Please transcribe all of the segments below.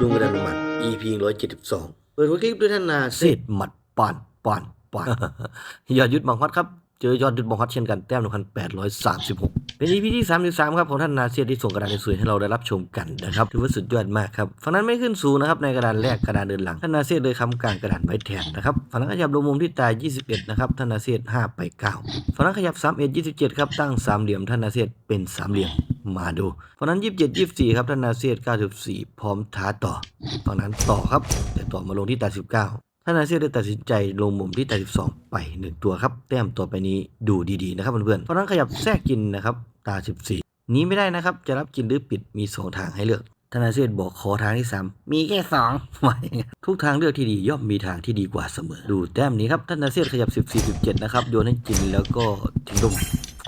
ดวงกระดานหมัด EP 172 เปิดหัวคลิปด้วยท่านนาเศษหมัดปานปานปานยอดยุทธบังพัดครับ เจอยอดยุทธบังพัดเช่นกัน แต้ม 1,836 เป็น EP ที่ 33 ครับ ของท่านนาเซียที่ส่งกระดานสวยให้เราได้รับชมกันนะครับ ถือว่าสุดยอดมากครับ ฝั่งนั้นไม่ขึ้นสูงนะครับ ในกระดานแรกกระดานเดินหลัง ท่านนาเซียเลยคำกลางกระดานไว้แทนนะครับ ฝั่งนั้นขยับลงมุมที่ตาย 21 นะครับ ท่านนาเซีย5ไป 9 ฝั่งนั้นขยับ31 27 ครับ ตั้งสามเหลี่ยม ท่านนาเซียเป็นสามเหลี่ยม มาดูฝั่งนั้น 27 24 ครับท่านนาเซีย94 พร้อมท้าต่อฝั่งนั้นต่อครับ แต่ต่อมาลงที่ตา19ท่านนาเซียได้ตัดสินใจลงมุมที่ตา12ไป 1 ตัวครับ แต้มตัวไปนี้ดูดีๆนะครับเพื่อนๆฝั่งนั้นขยับแทรกกินนะครับตา 14หนี้ไม่ได้นะครับ จะรับกินหรือปิดมี 2 ทางให้เลือกท่านนาเซียบอกขอทางที่ 3 มีแค่2ไม่ทุกทางเลือกที่ดีย่อมมีทางที่ดีกว่าเสมอ ดูแต้มนี้ครับท่านนาเซียขยับ 14 17 นะครับ โยนให้กินแล้วก็ทิ้งลง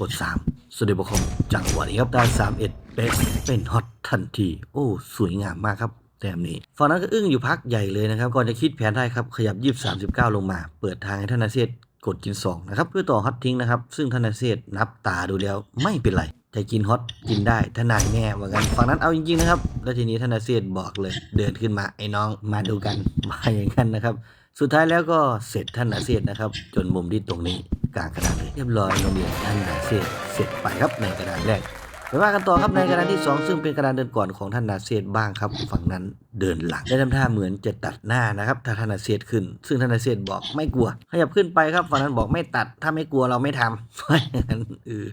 กด 3 สเดบคอมจังหวะนี้ครับได้3 1เป๊ะเป็นฮอตทันที โอ้ สวยงามมากครับ แต้มนี้ฝั่งนั้นก็อึ้งอยู่พักใหญ่เลยนะครับ ก่อนจะคิดแผนได้ครับ ขยับ20 39ลงมา เปิดทางให้ธนาเซตกดกิน2นะครับ เพื่อต่อฮอตทิ้งนะครับ ซึ่งธนาเซตนับตาดูแล้วไม่เป็นไรจะกินฮอตกินได้ถ้านายแน่ว่ากันฝั่งนั้นเอาจริงๆนะครับ แล้วทีนี้ธนาเซตบอกเลย เดินขึ้นมาไอ้น้องมาดูกันมาอย่างนั้นนะครับ สุดท้ายแล้วก็เสร็จท่านนาเซตนะครับ จนมุมที่ตรงนี้ กลางกระดานเลยเรียบร้อยโรงเรียนท่านนาเซตเสร็จไปครับในกระดานแรกไปว่ากันต่อครับในกระดานที่ 2 ซึ่งเป็นกระดานเดินก่อนของท่านนาเซตบ้างครับฝั่งนั้นเดินหลังได้ทำท่าเหมือนจะตัดหน้านะครับถ้าท่านนาเซตขึ้น ซึ่งท่านนาเซตบอกไม่กลัวขยับขึ้นไปครับฝั่งนั้นบอกไม่ตัดถ้าไม่กลัวเราไม่ทำเพราะอย่างนั้นเออ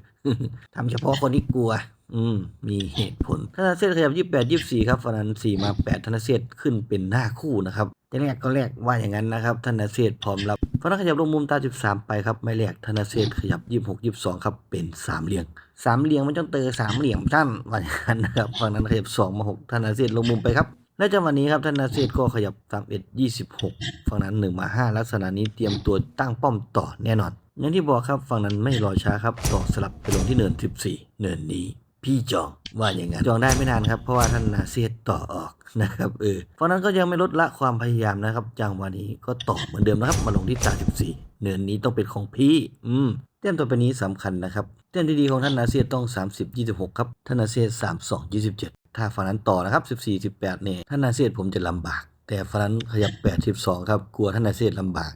ทำเฉพาะคนที่กลัว อืม มีเหตุผลธนาเซตขยับ28 24ครับฝั่งนั้น4มา8ธนาเซตขึ้นเป็นหน้าคู่นะครับจะแรกก็แรกว่าอย่างนั้นนะครับธนาเซตพร้อมรับ ฝั่งนั้นขยับลงมุมตา 13 ไปครับไม่แรกธนาเซตขยับ 26 22 ครับ เป็นสามเหลี่ยมสามเหลี่ยมมันจนเตอสามเหลี่ยมท่านว่าอย่างนั้นนะครับฝั่งนั้นขยับ 2 มา 6ธนาเซตลงมุมไปครับและจังหวะนี้ครับธนาเซตก็ขยับ 31 26 ฝั่งนั้น 1 มา 5 ลักษณะนี้เตรียมตัวตั้งป้อมต่อแน่นอนอย่างที่บอกครับฝั่งนั้นไม่รอช้าครับต่อสลับไปลงที่เนิน 14 เนินนี้ พี่จองว่าอย่างนั้นจองได้ไม่นานครับเพราะว่าท่านนาเซียต่อออกนะครับเออเพราะนั้นก็ยังไม่ลดละความพยายามนะครับจังวะนี้ก็ต่อเหมือนเดิมนะครับมาลงที่ตา14เนินนี้ต้องเป็นของพี่ อืมเต้มตัวไปนี้สำคัญนะครับเต้มที่ดีของท่านนาเซียต้อง 30 26 ครับท่านนาเซีย32 27 ถ้าฝั่งนั้นต่อนะครับ 14 18เนี่ยท่านนาเซียผมจะลำบาก แต่ฝั่งนั้นขยับ82ครับกลัวท่านนาเซียลำบาก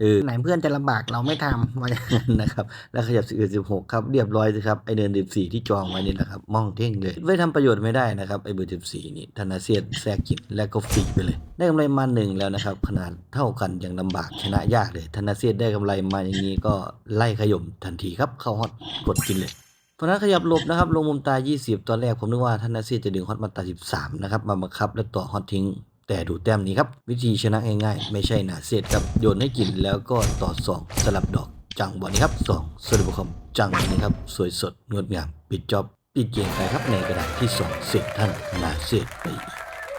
เออไหนเพื่อนจะลำบากเราไม่ทำว่าอย่างนั้นนะครับ แล้วขยับ11 16ครับเรียบร้อยสิครับไอเดิน14ที่จองไว้นี่แหละครับมองเท่งเลยไม่ทำประโยชน์ไม่ได้นะครับไอเบอร์14นี่ธนาเซียนแทรกกินและก็ฟรีไปเลย ได้กำไรมาหนึ่งแล้วนะครับขนาดเท่ากันอย่างลำบากชนะยากเลยธนาเซียนได้กำไรมาอย่างนี้ก็ไล่ขย่มทันทีครับเข้าฮอตกดกินเลยเพราะนั้นขยับหลบนะครับ ลงมุมตา 20 ตอนแรกผมนึกว่าท่านนาเซียจะดึงฮอตมาตา 13 นะครับ มาบังคับแล้วต่อฮอตทิ้ง แต่ดูแต้มนี้ครับ วิธีชนะง่ายๆ ไม่ใช่นาเซียครับโยนให้กินแล้วก็ต่อ2สลับดอกจังหวะนี้ครับ2สลับคอมจังหวะนี้ครับสวยสดงดงามปิดจอบปิดเกมไปครับในกระดานที่ 2 เสร็จท่านนาเซียไป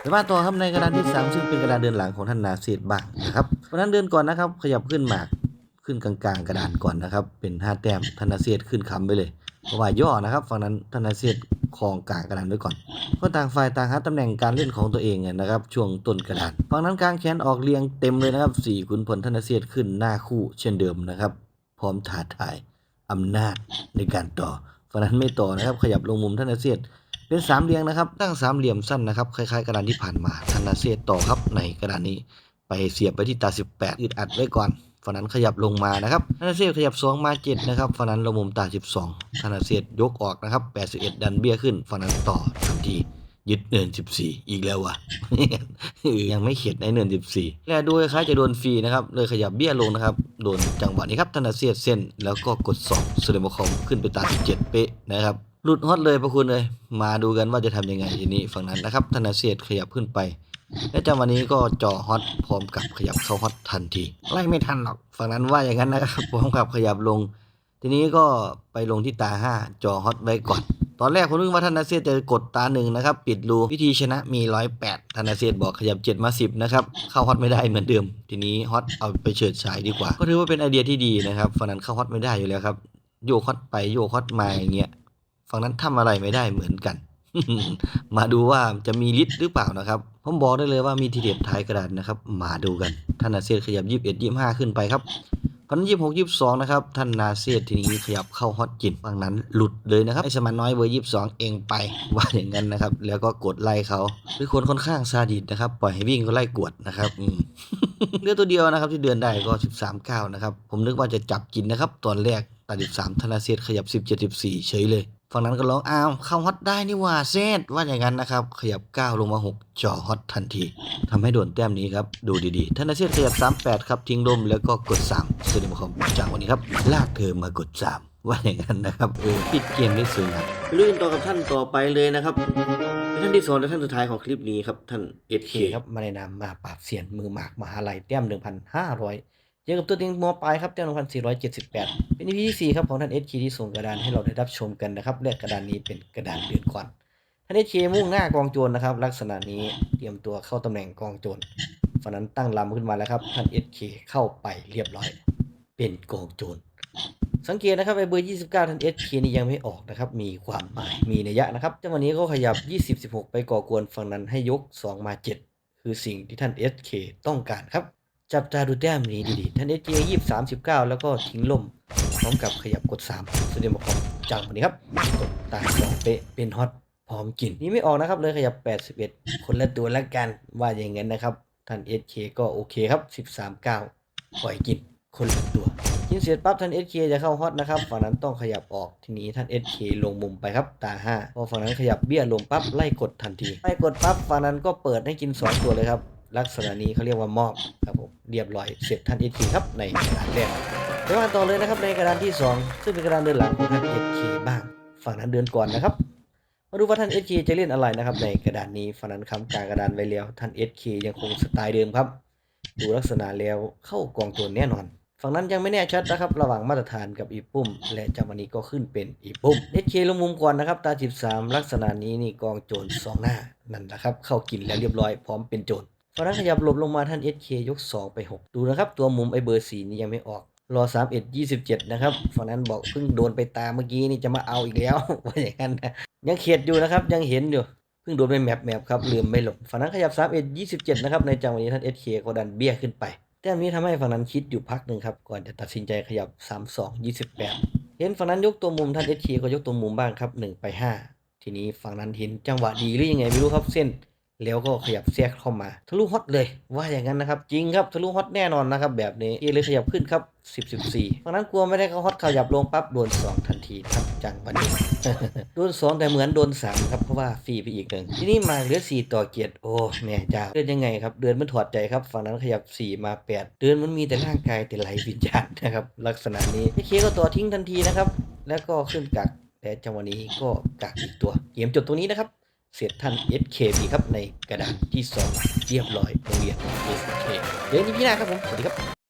แต่ว่าต่อครับในกระดานที่ 3 ซึ่งเป็นกระดานเดินหลังของท่านนาเซียบ้างนะครับเพราะนั้นเดินก่อนนะครับ ขยับขึ้นมาขึ้นกลางๆ กระดานก่อนนะครับ เป็น 5 แต้มธนาเซียขึ้นคำไปเลยเพราะว่าย่อนะครับฝั่งนั้นธนาเซีย ครองกลางกระดานไว้ก่อนก็ต่างฝ่ายต่างหาตำแหน่งการเล่นของตัวเองนะครับ ช่วงต้นกระดานฝั่งนั้นกลางแขนออกเรียงเต็มเลยนะครับสี่ขุนพลธนาเซียขึ้นหน้าคู่เช่นเดิมนะครับ พร้อมท้าทายอำนาจในการต่อฝั่งนั้นไม่ต่อนะครับ ขยับลงมุมธนาเซียเป็นสามเหลี่ยมนะครับตั้งสามเหลี่ยมสั้นนะครับคล้ายๆกระดานที่ผ่านมาธนาเซตต่อครับในกระดานนี้ ไปเสียบไปที่ตา 18 อึดอัดไว้ก่อน ฝั่งนั้นขยับลงมานะครับธนาเซตขยับ2มา7นะครับฝั่งนั้นลงมุมตา12ธนาเซตยยกออกนะครับ81ดันเบี้ยขึ้นฝั่งนั้นต่อทันทียึดเนิน 14 อีกแล้ววะยังไม่เข็ดในเนิน 14 และดูคล้ายจะโดนฟรีนะครับ เลยขยับเบี้ยลงนะครับ โดนจังหวะนี้ครับธนาเซียเส้น แล้วก็กด2สเลมคอมขึ้นไปตา17 เป๊ะนะครับหลุดฮอตเลยพระคุณเลย มาดูกันว่าจะทำยังไงทีนี้ฝั่งนั้นนะครับธนาเซียขยับขึ้นไป และจังวะนี้ก็จ่อฮอตพร้อมกับขยับเข้าฮอตทันทีไล่ไม่ทันหรอกฝั่งนั้นว่าอย่างนั้นนะครับพร้อมกับขยับลง ทีนี้ก็ไปลงที่ตา5จ่อฮอตไว้ก่อน ตอนแรกผมนึกว่าธนาเซียจะกดตาหนึ่งนะครับ ปิดรูวิธีชนะมี108ธนาเซียบอกขยับ7มา10นะครับ เข้าฮอตไม่ได้เหมือนเดิม ทีนี้ฮอตเอาไปเฉิดฉายดีกว่า ก็ถือว่าเป็นไอเดียที่ดีนะครับฝั่งนั้นเข้าฮอตไม่ได้อยู่แล้วครับโยกฮอตไปโยกฮอตมาอย่างเงี้ยฝั่งนั้นทำอะไรไม่ได้เหมือนกัน มาดูว่าจะมีฤทธิ์หรือเปล่านะครับ ผมบอกได้เลยว่ามีทีเด็ดท้ายกระดานนะครับ มาดูกัน ท่านอาเซียขยับ21 25ขึ้นไปครับพันยี่สิบหกยี่สิบสองนะครับ ท่านนาเซียทีนี้ขยับเข้าฮอตจินฝั่งนั้นหลุดเลยนะครับไอ้สมันน้อยเบอร์ยี่สิบสองเองไปว่าอย่างนั้นนะครับ แล้วก็กดไล่เขาคือคนค่อนข้างซาดิสนะครับ ปล่อยให้วิ่งก็ไล่กวดนะครับอืมเลือดตัวเดียวนะครับที่เดินได้ก็13 9นะครับ ผมนึกว่าจะจับกินนะครับตอนแรกตัด13ธนาเซียขยับ17 14เฉยเลย ฝั่งนั้นก็ร้องอ้าวเข้าฮอตได้นี่หว่าเซตว่าอย่างนั้นนะครับ ขยับ 9 ลงมา 6จ่อฮอตทันทีทำให้โดนแต้มนี้ครับ ดูดีๆธนาเซียขยับ 38 ครับ ทิ้งลมแล้วก็กด3สวัสดีคอมจากวันนี้ครับ ลากเธอมากด 3 ว่าอย่างนั้นนะครับเออปิดเกมได้สวยงามลื่นต่อกับท่านต่อไปเลยนะครับท่านที่สองและท่านสุดท้ายของคลิปนี้ครับท่านเอ็ดเคครับมาในนามมาปราบเสียนมือหมากมหาลัยแต้ม1,500 เจอกับตัวจริงมอปลายครับแต้ม1,478 เป็น EP ที่4ครับของท่านเอสเคที่ส่งกระดานให้เราได้รับชมกันนะครับและกระดานนี้เป็นกระดานเดือนก่อนท่านเอสเคมุ่งหน้ากองโจรนะครับ ลักษณะนี้เตรียมตัวเข้าตำแหน่งกองโจรฝั่งนั้นตั้งลำขึ้นมาแล้วครับท่านเอสเคเข้าไปเรียบร้อย เป็นกองโจรสังเกตนะครับไอเบอร์ 29 ท่าน SK นี่ยังไม่ออกนะครับ มีความหมาย มีนัยยะนะครับจังหวะนี้ก็ขยับ 20 16 ไปก่อกวนฝั่งนั้นให้ยก 2 มา 7 คือสิ่งที่ท่าน SK ต้องการครับ จับตาดูแต้มนี้ดีๆท่าน SK 20 39แล้วก็ทิ้งล่มพร้อมกับขยับกด3สุดเดมของจังวันนี้ครับกดตาสองเป๊ะเป็นฮอตพร้อมกินนี่ไม่ออกนะครับเลยขยับ 81 คนละตัวละกันว่าอย่างนั้นนะครับ ท่าน SK ก็โอเคครับ 13 9 ปล่อยกินคนละตัวกินเสร็จปั๊บท่าน SK จะเข้าฮอตนะครับฝั่งนั้นต้องขยับออกทีนี้ท่าน SK ลงมุมไปครับตา 5 พอฝั่งนั้นขยับเบี้ยลงปั๊บไล่กดทันทีไล่กดปั๊บฝั่งนั้นก็เปิดให้กิน 2 ตัวเลยครับ ลักษณะนี้เขาเรียกว่ามอบครับผมเรียบร้อยเสร็จท่าน SK ครับในกระดานแรกไปมาต่อเลยนะครับในกระดานที่ 2 ซึ่งเป็นกระดานเดินหลังของท่าน SK บ้าง ฝั่งนั้นเดินก่อนนะครับ มาดูว่าท่าน SK จะเล่นอะไรนะครับ ในกระดานนี้ฝั่งนั้นค้ำกลางกระดานไว้แล้วท่าน SK ยังคงสไตล์เดิมครับ ดูลักษณะแล้วเข้ากองโจรแน่นอนฝั่งนั้นยังไม่แน่ชัดนะครับ ระหว่างมาตรฐานกับอีปุ่ม และจาวันนี้ก็ขึ้นเป็นอีปุ่มเอเคลงมุมก่อนนะครับ ตาจิบสามลักษณะนี้นี่กองโจรสองหน้านั่นแหละครับ เข้ากินแล้วเรียบร้อยพร้อมเป็นโจร ฝั่งนั้นขยับหลบลงมาท่าน SK ยก 2 ไป 6 ดูนะครับ ตัวมุมไอเบอร์สีนี่ยังไม่ออก รอ 3 1 27 นะครับฝั่งนั้นบอกเพิ่งโดนไปตามเมื่อกี้นี่จะมาเอาอีกแล้วว่าอย่างนั้นนะยังเขียดอยู่นะครับยังเห็นอยู่เพิ่งโดนไปแมปแมปครับลืมไม่หลบฝั่งนั้นขยับ3 1 27 นะครับในจังหวะนี้ท่าน SK ก็ดันเบี้ยขึ้นไปแต้มนี้ทำให้ฝั่งนั้นคิดอยู่พักหนึ่งครับก่อนจะตัดสินใจขยับ 3 2 28 เห็นฝั่งนั้นยกตัวมุมท่าน SK ก็ยกตัวมุมบ้างครับ1ไป5ทีนี้ฝั่งนั้นเห็นจังหวะดีหรือยังไงไม่รู้ครับเส้น แล้วก็ขยับแทรกเข้ามาทะลุฮอตเลยว่าอย่างนั้นนะครับ จริงครับทะลุฮอตแน่นอนนะครับ แบบนี้เอเลยขยับขึ้นครับ 10 14ฝั่งนั้นกลัวไม่ได้เขาฮอตขยับลงปั๊บโดน2ทันทีครับจังวันนี้โดน2แต่เหมือนโดน3ครับเพราะว่าฟรีไปอีกหนึ่งทีนี้มาเหลือ 4 ต่อเกียรติโอ้แม่เจ้าเดินยังไงครับ เดินมันถอดใจครับฝั่งนั้นขยับ 4 มา 8 เดินมันมีแต่ร่างกายแต่ไหลวิญญาณนะครับลักษณะนี้เคก็ต่อทิ้งทันทีนะครับแล้วก็ขึ้นกักแต่จังหวะนี้ก็กักอีกตัวเกมจบตรงนี้นะครับ เสร็จท่าน SKB ครับในกระดานที่ 2 เรียบร้อยโรงเรียน SK เดี๋ยวนี้พี่หน้าครับผม สวัสดีครับ